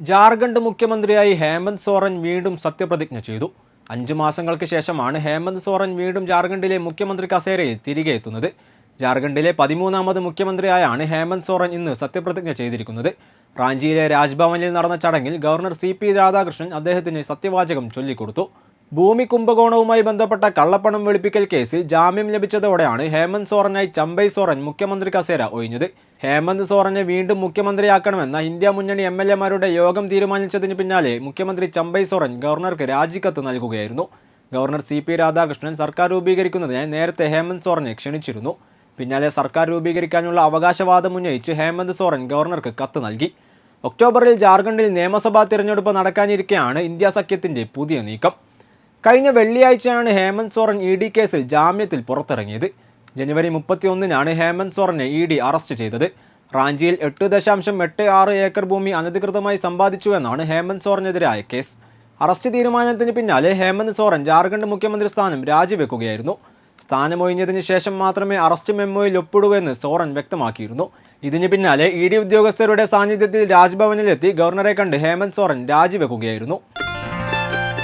ജാർഖണ്ഡ് മുഖ്യമന്ത്രിയായി ഹേമന്ത് സോറൻ വീണ്ടും സത്യപ്രതിജ്ഞ ചെയ്തു. അഞ്ചു മാസങ്ങൾക്ക് ശേഷമാണ് ഹേമന്ത് സോറൻ വീണ്ടും ജാർഖണ്ഡിലെ മുഖ്യമന്ത്രി കസേരയിൽ തിരികെ എത്തുന്നത്. ജാർഖണ്ഡിലെ പതിമൂന്നാമത് മുഖ്യമന്ത്രിയായാണ് ഹേമന്ത് സോറൻ ഇന്ന് സത്യപ്രതിജ്ഞ ചെയ്തിരിക്കുന്നത്. റാഞ്ചിയിലെ രാജ്ഭവനിൽ നടന്ന ചടങ്ങിൽ ഗവർണർ സി പി രാധാകൃഷ്ണൻ അദ്ദേഹത്തിന് സത്യവാചകം ചൊല്ലിക്കൊടുത്തു. ഭൂമി കുംഭകോണവുമായി ബന്ധപ്പെട്ട കള്ളപ്പണം വെളുപ്പിക്കൽ കേസിൽ ജാമ്യം ലഭിച്ചതോടെയാണ് ഹേമന്ത് സോറനായി ചമ്പൈ സോറൻ മുഖ്യമന്ത്രി കസേര ഒഴിഞ്ഞത്. ഹേമന്ത് സോറനെ വീണ്ടും മുഖ്യമന്ത്രിയാക്കണമെന്ന ഇന്ത്യ മുന്നണി എം എൽ എമാരുടെ യോഗം തീരുമാനിച്ചതിന് പിന്നാലെ മുഖ്യമന്ത്രി ചമ്പൈ സോറൻ ഗവർണർക്ക് രാജിക്കത്ത് നൽകുകയായിരുന്നു. ഗവർണർ സി പി രാധാകൃഷ്ണൻ സർക്കാർ രൂപീകരിക്കുന്നതിനായി നേരത്തെ ഹേമന്ത് സോറനെ ക്ഷണിച്ചിരുന്നു. പിന്നാലെ സർക്കാർ രൂപീകരിക്കാനുള്ള അവകാശവാദം ഉന്നയിച്ച് ഹേമന്ത് സോറൻ ഗവർണർക്ക് കത്ത് നൽകി. ഒക്ടോബറിൽ ജാർഖണ്ഡിൽ നിയമസഭാ തിരഞ്ഞെടുപ്പ് നടക്കാനിരിക്കെയാണ് ഇന്ത്യ സഖ്യത്തിന്റെ പുതിയ നീക്കം. കഴിഞ്ഞ വെള്ളിയാഴ്ചയാണ് ഹേമന്ത് സോറൻ ഇ ഡി കേസിൽ ജാമ്യത്തിൽ പുറത്തിറങ്ങിയത്. ജനുവരി മുപ്പത്തിയൊന്നിനാണ് ഹേമന്ത് സോറനെ ഇ ഡി അറസ്റ്റ് ചെയ്തത്. റാഞ്ചിയിൽ എട്ട് ദശാംശം എട്ട് ആറ് ഏക്കർ ഭൂമി അനധികൃതമായി സമ്പാദിച്ചുവെന്നാണ് ഹേമന്ത് സോറനെതിരായ കേസ്. അറസ്റ്റ് തീരുമാനത്തിന് പിന്നാലെ ഹേമന്ത് സോറൻ ജാർഖണ്ഡ് മുഖ്യമന്ത്രി സ്ഥാനം രാജിവെക്കുകയായിരുന്നു. സ്ഥാനമൊഴിഞ്ഞതിന് ശേഷം മാത്രമേ അറസ്റ്റ് മെമ്മോയിൽ ഒപ്പിടൂ എന്ന് സോറൻ വ്യക്തമാക്കിയിരുന്നു. ഇതിന് പിന്നാലെ ഇ ഡി ഉദ്യോഗസ്ഥരുടെ സാന്നിധ്യത്തിൽ രാജ്ഭവനിലെത്തി ഗവർണറെ കണ്ട് ഹേമന്ത് സോറൻ രാജിവെക്കുകയായിരുന്നു.